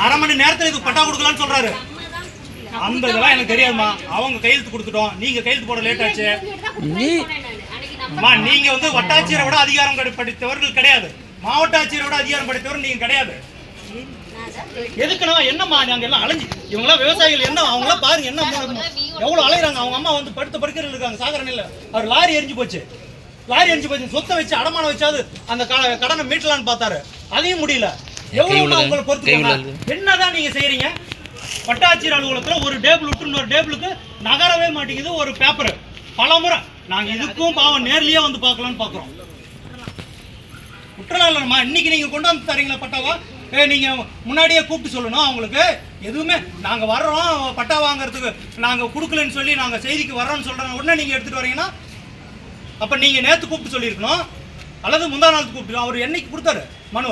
அரை மணி நேரத்துல இது பட்டா கொடுக்கலாம்னு சொல்றாரு. அந்த இதெல்லாம் எனக்கு தெரியாதுமா அவங்க கையெழுத்து கொடுத்துட்டோம். நீங்க கையெழுத்து போட லேட் ஆச்சு. அம்மா நீங்க வந்து வட்டாட்சியரை விட அதிகாரம் படி- படித்தவர்கள் கிடையாது. மாவட்ட ஆட்சியரை விட அதிகாரம் படித்தவர் நீங்க கிடையாது. எதுக்குன்னா என்னம்மா நாங்க எல்லாம் அலைஞ்சு இவங்களாம் விவசாயிகள் என்ன? அவங்களாம் பாருங்க என்ன எவ்வளவு அலையுறாங்க? அவங்க அம்மா வந்து படுத்த படுக்கையில் இருக்காங்க சாகர நில அவர் லாரி எரிஞ்சு போச்சு. லாரி எரிஞ்சு போச்சு. சொத்தை வச்சு அடமானம் வச்சாது அந்த க- கடனை மீட்டலாம்னு பார்த்தாரு. அதையும் முடியல. எவ்வளவு பொறுத்து என்னதான் நீங்க செய்றீங்க வட்டாட்சியர் அலுவலகத்துல ஒரு டேபிள் விட்டு இன்னொரு டேபிளுக்கு நகரவே மாட்டேங்குது ஒரு பேப்பர் பலமுறை நாங்க இதுக்கும் பாவம் நேர்லயே வந்து பார்க்கலாம்னு பார்க்குறோம். குற்றலாம் இல்லைம்மா இன்னைக்கு நீங்க கொண்டு வந்து தரீங்களா பட்டாவா? ஏ நீங்க முன்னாடியே கூப்பிட்டு சொல்லணும் அவங்களுக்கு. எதுவுமே நாங்க வர்றோம் பட்டா வாங்குறதுக்கு. நாங்க கொடுக்கலன்னு சொல்லி நாங்க செய்திக்கு வர்றோம்னு சொல்றாங்க உடனே நீங்க எடுத்துட்டு வரீங்கன்னா அப்ப நீங்க நேத்து கூப்பிட்டு சொல்லியிருக்கணும். அல்லது முந்தா நாள் கூப்பிட்டு அவர் என்னைக்கு கொடுத்தாரு? மனு.